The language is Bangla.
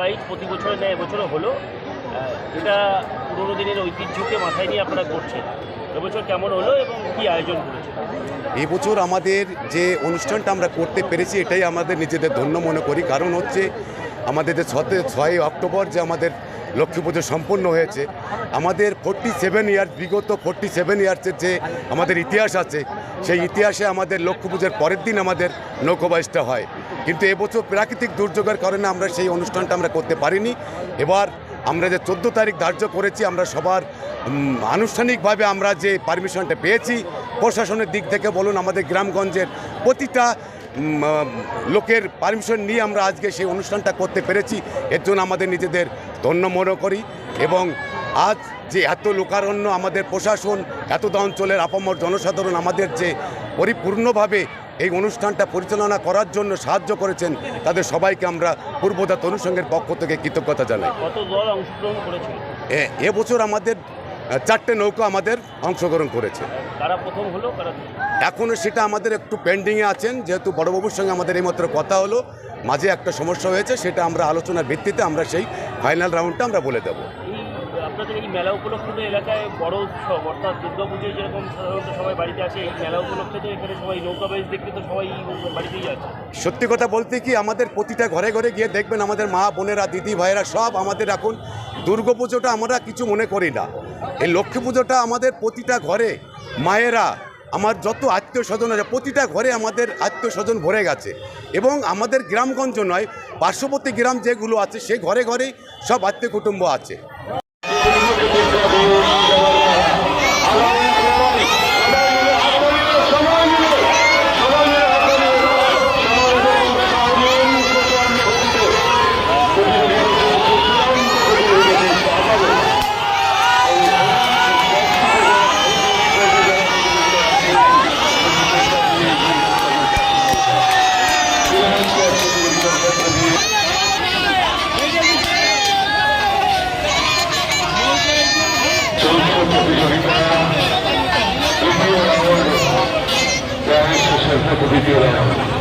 বাইক প্রতি বছরের ন্যায় এবছরও হলো। এটা পুরোনো দিনের ঐতিহ্যকে মাথায় নিয়ে আপনারা করছেন। এবছর কেমন হলো এবং কি আয়োজন করেছেন? এবছর আমাদের যে অনুষ্ঠানটা আমরা করতে পেরেছি, এটাই আমাদের নিজেদের ধন্য মনে করি। কারণ হচ্ছে আমাদের যে ছয় অক্টোবর যে আমাদের লক্ষ্মী পুজো সম্পন্ন হয়েছে। আমাদের ফোরটি সেভেন ইয়ার্স বিগত ফোরটি সেভেন ইয়ার্সের যে আমাদের ইতিহাস আছে, সেই ইতিহাসে আমাদের লক্ষ্মী পুজোর পরের দিন আমাদের নৌকোবাইজটা হয়। কিন্তু এবছর প্রাকৃতিক দুর্যোগের কারণে আমরা সেই অনুষ্ঠানটা আমরা করতে পারিনি। এবার আমরা যে চোদ্দ তারিখ ধার্য করেছি, আমরা সবার আনুষ্ঠানিকভাবে আমরা যে পারমিশনটা পেয়েছি, প্রশাসনের দিক থেকে বলুন, আমাদের গ্রামগঞ্জের প্রতিটা লোকের পারমিশন নিয়ে আমরা আজকে সেই অনুষ্ঠানটা করতে পেরেছি। এর জন্য আমাদের নিজেদের ধন্য মনে করি এবং আজ যে এত লোকারণ্য আমাদের প্রশাসন এত অঞ্চলের আপামর জনসাধারণ আমাদের যে পরিপূর্ণভাবে এই অনুষ্ঠানটা পরিচালনা করার জন্য সাহায্য করেছেন তাদের সবাইকে আমরা পূর্বদা তনুসংঘের পক্ষ থেকে কৃতজ্ঞতা জানাই। কত দল অংশগ্রহণ করেছিল? এ- এবছর আমাদের চারটে নৌকা আমাদের অংশগ্রহণ করেছে। এখনও সেটা আমাদের একটু পেন্ডিংয়ে আছেন যেহেতু বড়বাবুর সঙ্গে আমাদের এইমাত্র কথা হলো মাঝে একটা সমস্যা হয়েছে সেটা আমরা আলোচনার ভিত্তিতে আমরা সেই ফাইনাল রাউন্ডটা আমরা বলে দেবো। আপনাদের এই মেলা উপলক্ষে তো এলাকায় বড় উৎসব, অর্থাৎ দুর্গাপুজোয় যেরকম সাধারণত সবাই বাড়িতে আসে, এই মেলা উপলক্ষে তো এখানে সবাই নৌকা বাইজ দেখতে তো সবাই বাড়িতেই আছে। সত্যি কথা বলতে কি, আমাদের প্রতিটা ঘরে ঘরে গিয়ে দেখবেন আমাদের মা, বোনেরা, দিদি, ভাইয়েরা সব আমাদের এখন দুর্গা পুজোটা আমরা কিছু মনে করি না। এই লক্ষ্মী পুজোটা আমাদের প্রতিটা ঘরে মায়েরা, আমার যত আত্মীয় স্বজন আছে, প্রতিটা ঘরে আমাদের আত্মীয় স্বজন ভরে গেছে। এবং আমাদের গ্রামগঞ্জ নয়, পার্শ্ববর্তী গ্রাম যেগুলো আছে সেই ঘরে ঘরেই সব আত্মীয় কুটুম্ব আছে। Thank you. positiva.